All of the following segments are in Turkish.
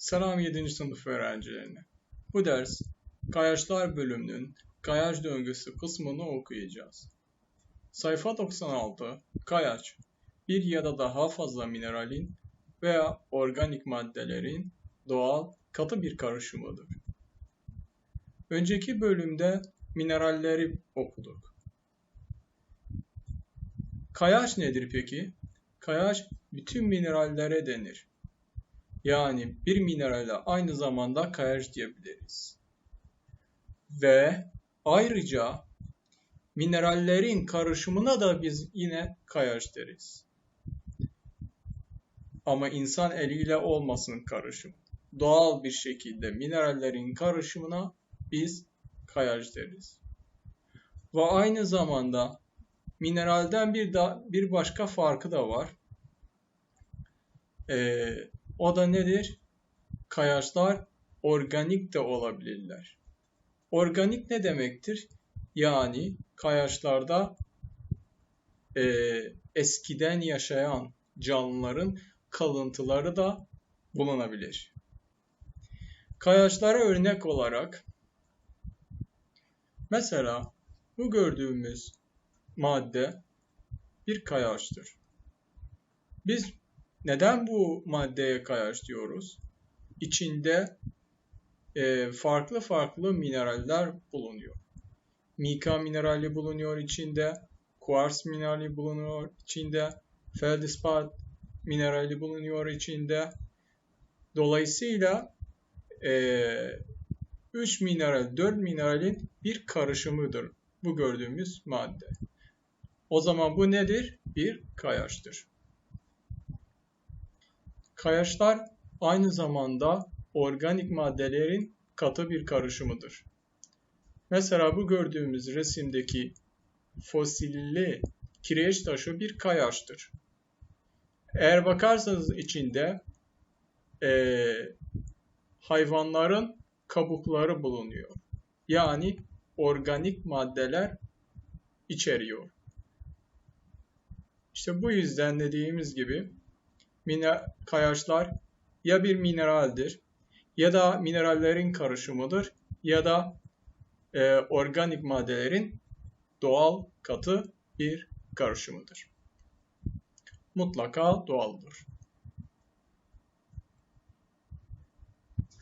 Selam 7. sınıf öğrencilerine. Bu ders Kayaçlar bölümünün Kayaç döngüsü kısmını okuyacağız. Sayfa 96 Kayaç bir ya da daha fazla mineralin veya organik maddelerin doğal katı bir karışımıdır. Önceki bölümde mineralleri okuduk. Kayaç nedir peki? Kayaç bütün minerallere denir. Yani bir minerale aynı zamanda kayaç diyebiliriz. Ve ayrıca minerallerin karışımına da biz yine kayaç deriz. Ama insan eliyle olmasın karışım. Doğal bir şekilde minerallerin karışımına biz kayaç deriz. Ve aynı zamanda mineralden bir da bir başka farkı da var. Ee, o da nedir? Kayaçlar organik de olabilirler. Organik ne demektir? Yani kayaçlarda e, eskiden yaşayan canlıların kalıntıları da bulunabilir. Kayaçlara örnek olarak mesela bu gördüğümüz madde bir kayaçtır. Biz neden bu maddeye kayaç diyoruz? İçinde e, farklı farklı mineraller bulunuyor. Mika minerali bulunuyor içinde, kuars minerali bulunuyor içinde, feldspat minerali bulunuyor içinde. Dolayısıyla e, 3 mineral, 4 mineralin bir karışımıdır bu gördüğümüz madde. O zaman bu nedir? Bir kayaçtır. Kayaçlar aynı zamanda organik maddelerin katı bir karışımıdır. Mesela bu gördüğümüz resimdeki fosilli kireç taşı bir kayaçtır. Eğer bakarsanız içinde e, hayvanların kabukları bulunuyor. Yani organik maddeler içeriyor. İşte bu yüzden dediğimiz gibi kayaçlar ya bir mineraldir ya da minerallerin karışımıdır ya da e, organik maddelerin doğal katı bir karışımıdır. Mutlaka doğaldır.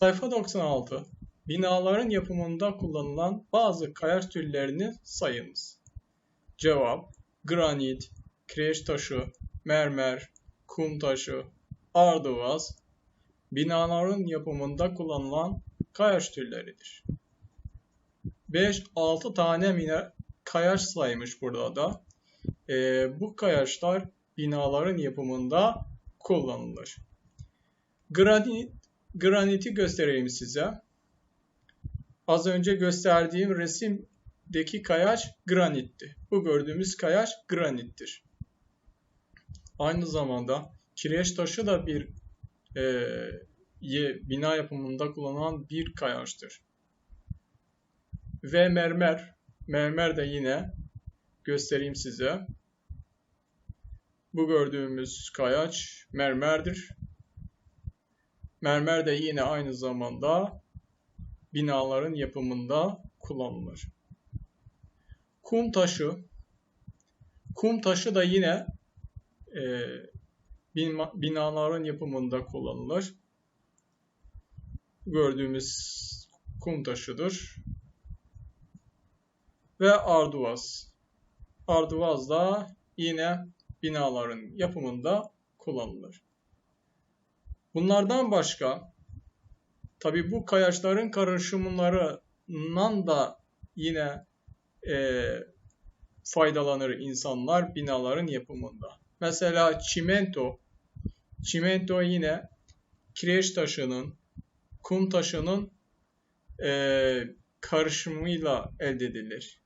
Sayfa 96. Binaların yapımında kullanılan bazı kayaç türlerini sayınız. Cevap, granit, kireç taşı, mermer, kum taşı, arduvaz, binaların yapımında kullanılan kayaç türleridir. 5-6 tane miner kayaç saymış burada da. E, bu kayaçlar binaların yapımında kullanılır. Granit, graniti göstereyim size. Az önce gösterdiğim resimdeki kayaç granitti. Bu gördüğümüz kayaç granittir. Aynı zamanda kireç taşı da bir e, bina yapımında kullanılan bir kayaçtır. Ve mermer, mermer de yine göstereyim size. Bu gördüğümüz kayaç mermerdir. Mermer de yine aynı zamanda binaların yapımında kullanılır. Kum taşı, kum taşı da yine e, binaların yapımında kullanılır. Gördüğümüz kum taşıdır. Ve arduvaz. Arduvaz da yine binaların yapımında kullanılır. Bunlardan başka tabi bu kayaçların karışımlarından da yine e, faydalanır insanlar binaların yapımında. Mesela çimento. Çimento yine kireç taşının, kum taşının e, karışımıyla elde edilir.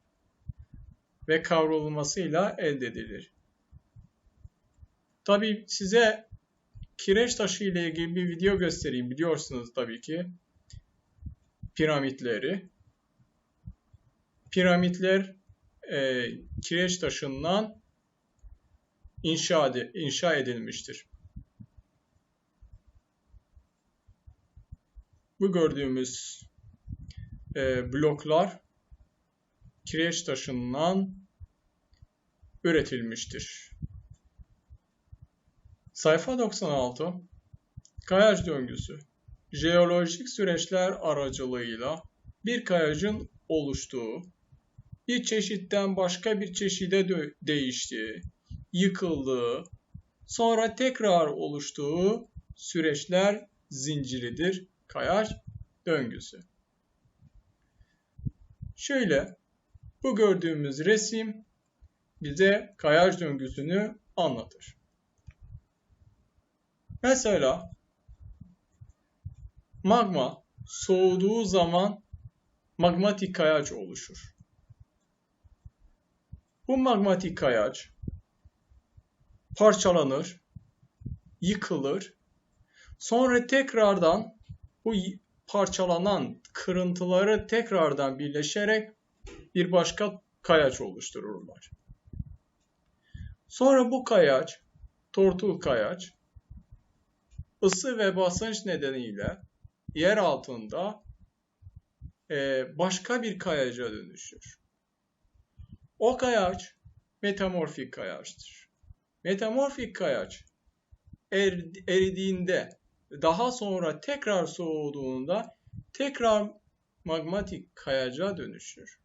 Ve kavrulmasıyla elde edilir. Tabi size kireç taşı ile ilgili bir video göstereyim. Biliyorsunuz tabii ki piramitleri. Piramitler e, kireç taşından inşa, inşa edilmiştir. bu gördüğümüz e, bloklar kireç taşından üretilmiştir. Sayfa 96 Kayaç döngüsü Jeolojik süreçler aracılığıyla bir kayacın oluştuğu, bir çeşitten başka bir çeşide de değiştiği, yıkıldığı, sonra tekrar oluştuğu süreçler zinciridir kayaç döngüsü. Şöyle bu gördüğümüz resim bize kayaç döngüsünü anlatır. Mesela magma soğuduğu zaman magmatik kayaç oluşur. Bu magmatik kayaç parçalanır, yıkılır. Sonra tekrardan bu parçalanan kırıntıları tekrardan birleşerek bir başka kayaç oluştururlar. Sonra bu kayaç, tortul kayaç, ısı ve basınç nedeniyle yer altında e, başka bir kayaca dönüşür. O kayaç metamorfik kayaçtır. Metamorfik kayaç er, eridiğinde daha sonra tekrar soğuduğunda tekrar magmatik kayaca dönüşür.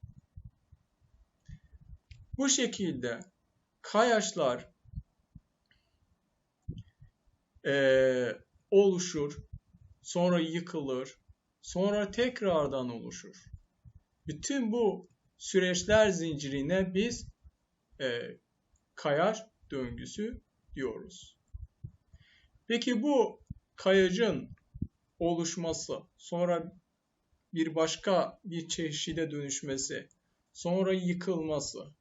Bu şekilde kayaçlar e, oluşur, sonra yıkılır, sonra tekrardan oluşur. Bütün bu süreçler zincirine biz e, kayaç döngüsü diyoruz. Peki bu kayacın oluşması, sonra bir başka bir çeşide dönüşmesi, sonra yıkılması,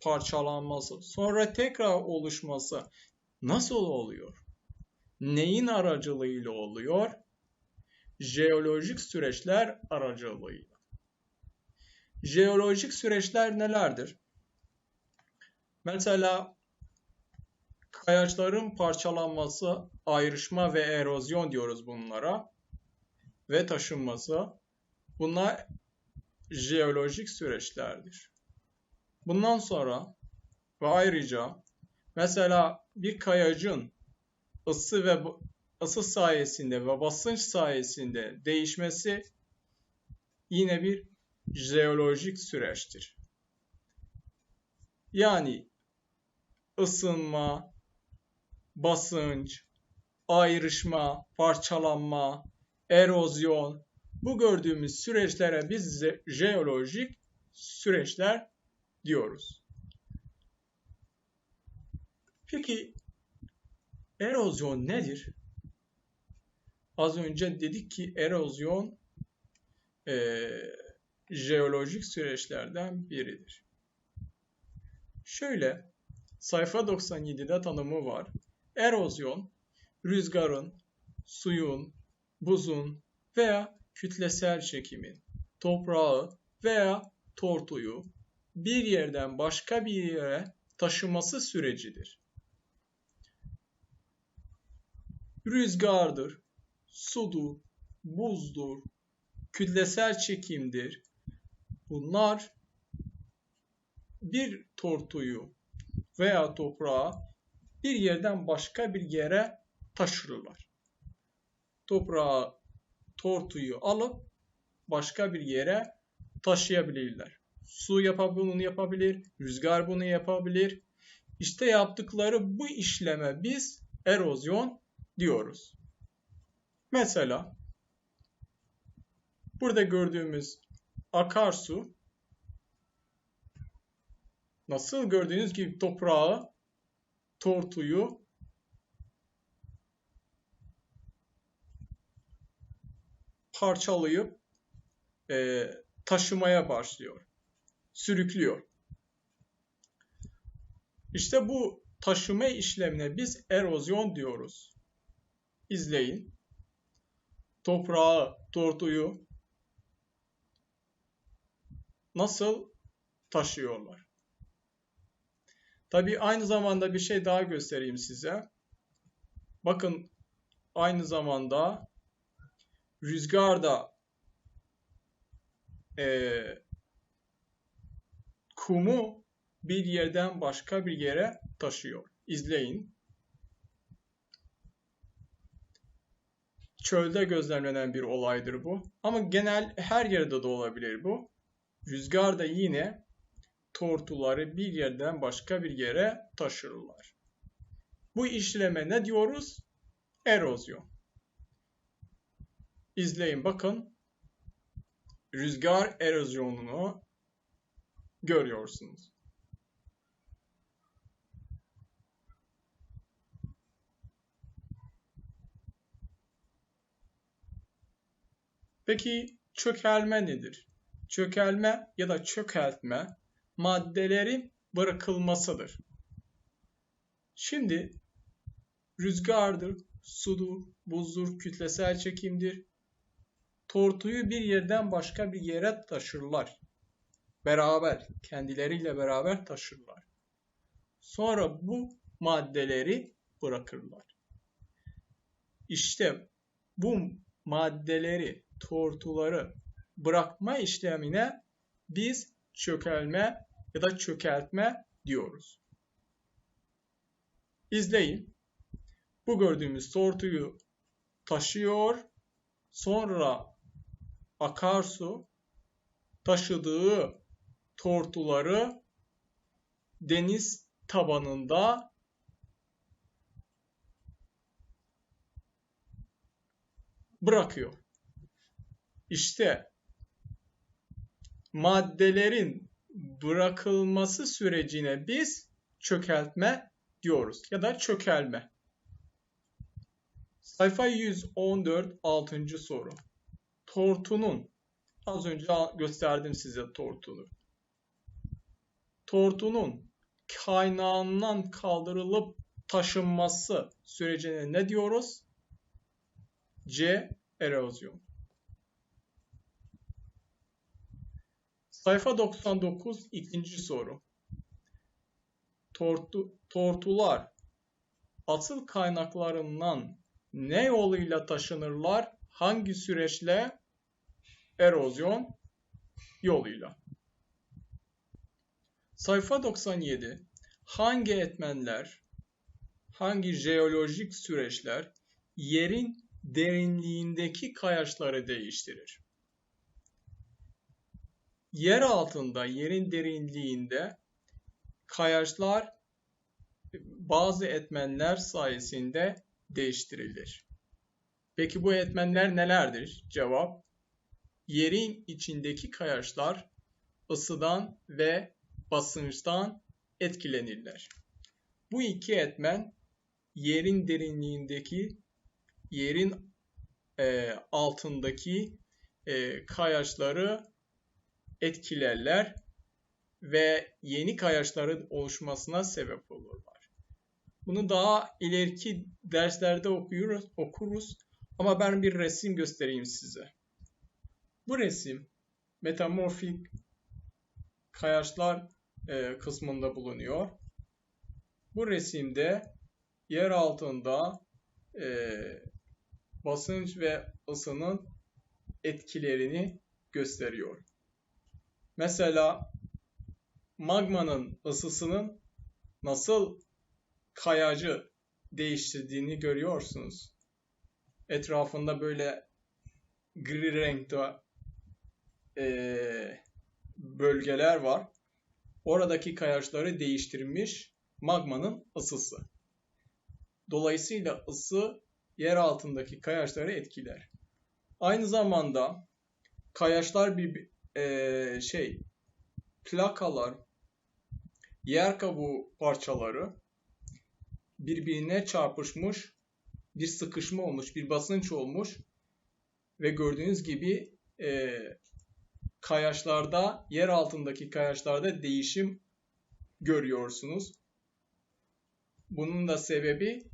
parçalanması, sonra tekrar oluşması nasıl oluyor? Neyin aracılığıyla oluyor? Jeolojik süreçler aracılığıyla. Jeolojik süreçler nelerdir? Mesela kayaçların parçalanması, ayrışma ve erozyon diyoruz bunlara ve taşınması. Bunlar jeolojik süreçlerdir. Bundan sonra ve ayrıca mesela bir kayacın ısı ve ısı sayesinde ve basınç sayesinde değişmesi yine bir jeolojik süreçtir. Yani ısınma, basınç, ayrışma, parçalanma, erozyon bu gördüğümüz süreçlere biz jeolojik süreçler diyoruz. Peki erozyon nedir? Az önce dedik ki erozyon e, jeolojik süreçlerden biridir. Şöyle sayfa 97'de tanımı var. Erozyon rüzgarın, suyun, buzun veya kütlesel çekimin toprağı veya tortuyu bir yerden başka bir yere taşıması sürecidir. Rüzgardır, sudur, buzdur, kütlesel çekimdir. Bunlar bir tortuyu veya toprağı bir yerden başka bir yere taşırlar. Toprağı, tortuyu alıp başka bir yere taşıyabilirler. Su yapab bunu yapabilir, rüzgar bunu yapabilir. İşte yaptıkları bu işleme biz erozyon diyoruz. Mesela burada gördüğümüz akarsu nasıl gördüğünüz gibi toprağı, tortuyu parçalayıp e, taşımaya başlıyor sürüklüyor. İşte bu taşıma işlemine biz erozyon diyoruz. İzleyin. Toprağı, tortuyu nasıl taşıyorlar. Tabi aynı zamanda bir şey daha göstereyim size. Bakın aynı zamanda rüzgar da e, kumu bir yerden başka bir yere taşıyor. İzleyin. Çölde gözlemlenen bir olaydır bu. Ama genel her yerde de olabilir bu. Rüzgar da yine tortuları bir yerden başka bir yere taşırlar. Bu işleme ne diyoruz? Erozyon. İzleyin bakın. Rüzgar erozyonunu görüyorsunuz. Peki çökelme nedir? Çökelme ya da çökeltme maddelerin bırakılmasıdır. Şimdi rüzgardır, sudur, buzdur, kütlesel çekimdir. Tortuyu bir yerden başka bir yere taşırlar. Beraber, kendileriyle beraber taşırlar. Sonra bu maddeleri bırakırlar. İşte bu maddeleri, tortuları bırakma işlemine biz çökelme ya da çökeltme diyoruz. İzleyin. Bu gördüğümüz tortuyu taşıyor. Sonra akarsu taşıdığı tortuları deniz tabanında bırakıyor. İşte maddelerin bırakılması sürecine biz çökeltme diyoruz ya da çökelme. Sayfa 114 6. soru. Tortunun az önce gösterdim size tortunu. Tortunun kaynağından kaldırılıp taşınması sürecine ne diyoruz? C. Erozyon. Sayfa 99 ikinci soru. Tortu, tortular asıl kaynaklarından ne yoluyla taşınırlar? Hangi süreçle? Erozyon yoluyla. Sayfa 97. Hangi etmenler, hangi jeolojik süreçler yerin derinliğindeki kayaçları değiştirir? Yer altında, yerin derinliğinde kayaçlar bazı etmenler sayesinde değiştirilir. Peki bu etmenler nelerdir? Cevap, yerin içindeki kayaçlar ısıdan ve basınçtan etkilenirler. Bu iki etmen yerin derinliğindeki, yerin e, altındaki e, kayaçları etkilerler ve yeni kayaçların oluşmasına sebep olurlar. Bunu daha ileriki derslerde okuyoruz, okuruz ama ben bir resim göstereyim size. Bu resim metamorfik kayaçlar e, kısmında bulunuyor. Bu resimde yer altında e, basınç ve ısının etkilerini gösteriyor. Mesela magmanın ısısının nasıl kayacı değiştirdiğini görüyorsunuz. Etrafında böyle gri renkte e, bölgeler var. Oradaki kayaçları değiştirmiş magmanın ısısı. Dolayısıyla ısı yer altındaki kayaçları etkiler. Aynı zamanda kayaçlar bir, e, şey plakalar, yer kabuğu parçaları birbirine çarpışmış, bir sıkışma olmuş, bir basınç olmuş ve gördüğünüz gibi e, kayaçlarda, yer altındaki kayaçlarda değişim görüyorsunuz. Bunun da sebebi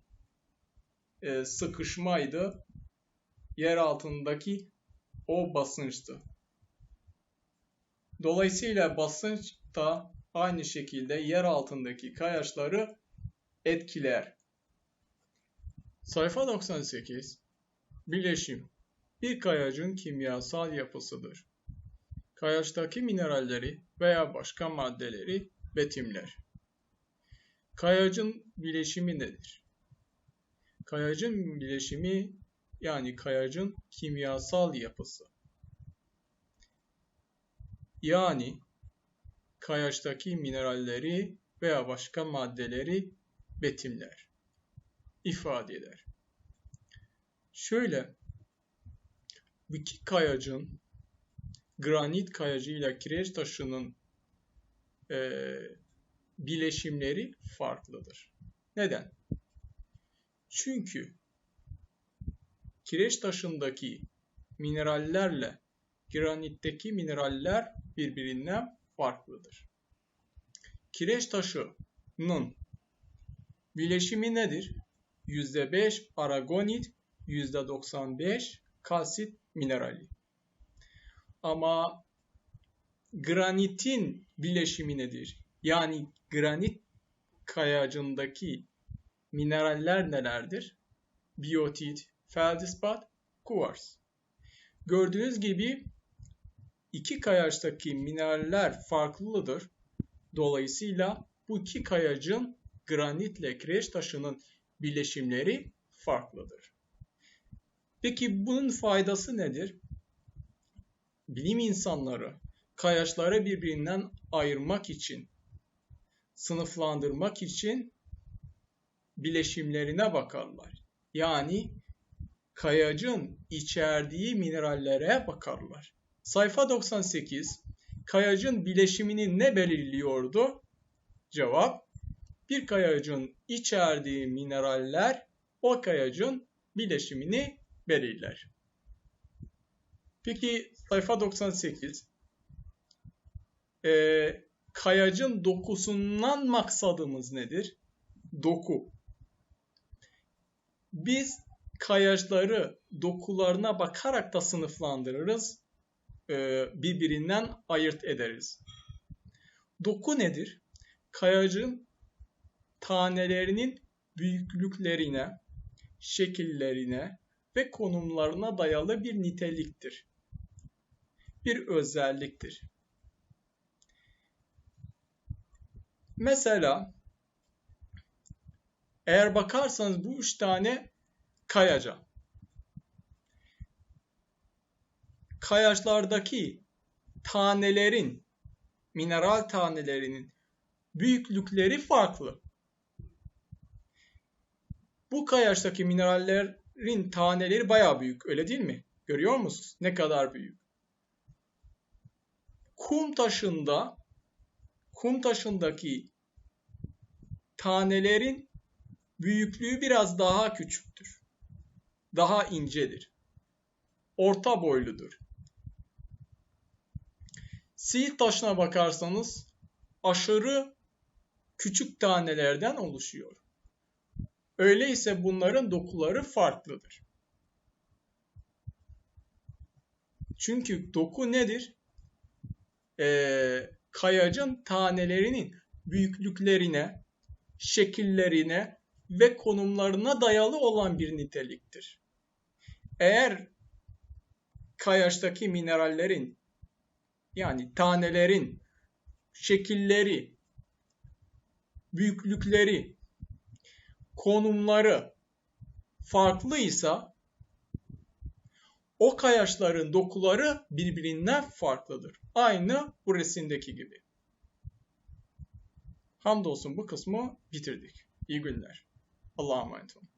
e, sıkışmaydı. Yer altındaki o basınçtı. Dolayısıyla basınç da aynı şekilde yer altındaki kayaçları etkiler. Sayfa 98 Bileşim bir kayacın kimyasal yapısıdır. Kayaçtaki mineralleri veya başka maddeleri betimler. Kayacın bileşimi nedir? Kayacın bileşimi yani kayacın kimyasal yapısı. Yani kayaçtaki mineralleri veya başka maddeleri betimler, ifade eder. Şöyle, iki kayacın granit kayacı ile kireç taşının e, bileşimleri farklıdır. Neden? Çünkü kireç taşındaki minerallerle granitteki mineraller birbirinden farklıdır. Kireç taşının bileşimi nedir? %5 aragonit, %95 kalsit minerali. Ama granitin bileşimi nedir? Yani granit kayacındaki mineraller nelerdir? Biyotit, feldespat, kuvars. Gördüğünüz gibi iki kayaçtaki mineraller farklıdır. Dolayısıyla bu iki kayacın granitle kireç taşının bileşimleri farklıdır. Peki bunun faydası nedir? Bilim insanları kayaçları birbirinden ayırmak için, sınıflandırmak için bileşimlerine bakarlar. Yani kayacın içerdiği minerallere bakarlar. Sayfa 98 kayacın bileşimini ne belirliyordu? Cevap bir kayacın içerdiği mineraller o kayacın bileşimini belirler. Peki sayfa 98 ee, kayacın dokusundan maksadımız nedir? Doku. Biz kayaçları dokularına bakarak da sınıflandırırız. E, birbirinden ayırt ederiz. Doku nedir? Kayacın tanelerinin büyüklüklerine, şekillerine ve konumlarına dayalı bir niteliktir. Bir özelliktir. Mesela eğer bakarsanız bu üç tane kayaca. Kayaçlardaki tanelerin, mineral tanelerinin büyüklükleri farklı. Bu kayaçtaki minerallerin taneleri baya büyük öyle değil mi? Görüyor musunuz? Ne kadar büyük. Kum taşında kum taşındaki tanelerin büyüklüğü biraz daha küçüktür. Daha incedir. Orta boyludur. Siirt taşına bakarsanız aşırı küçük tanelerden oluşuyor. Öyleyse bunların dokuları farklıdır. Çünkü doku nedir? Ee, kayacın tanelerinin büyüklüklerine, şekillerine ve konumlarına dayalı olan bir niteliktir. Eğer kayaçtaki minerallerin yani tanelerin şekilleri, büyüklükleri, konumları farklıysa o kayaçların dokuları birbirinden farklıdır. Aynı bu resimdeki gibi. Hamdolsun bu kısmı bitirdik. İyi günler. Allah'a emanet olun.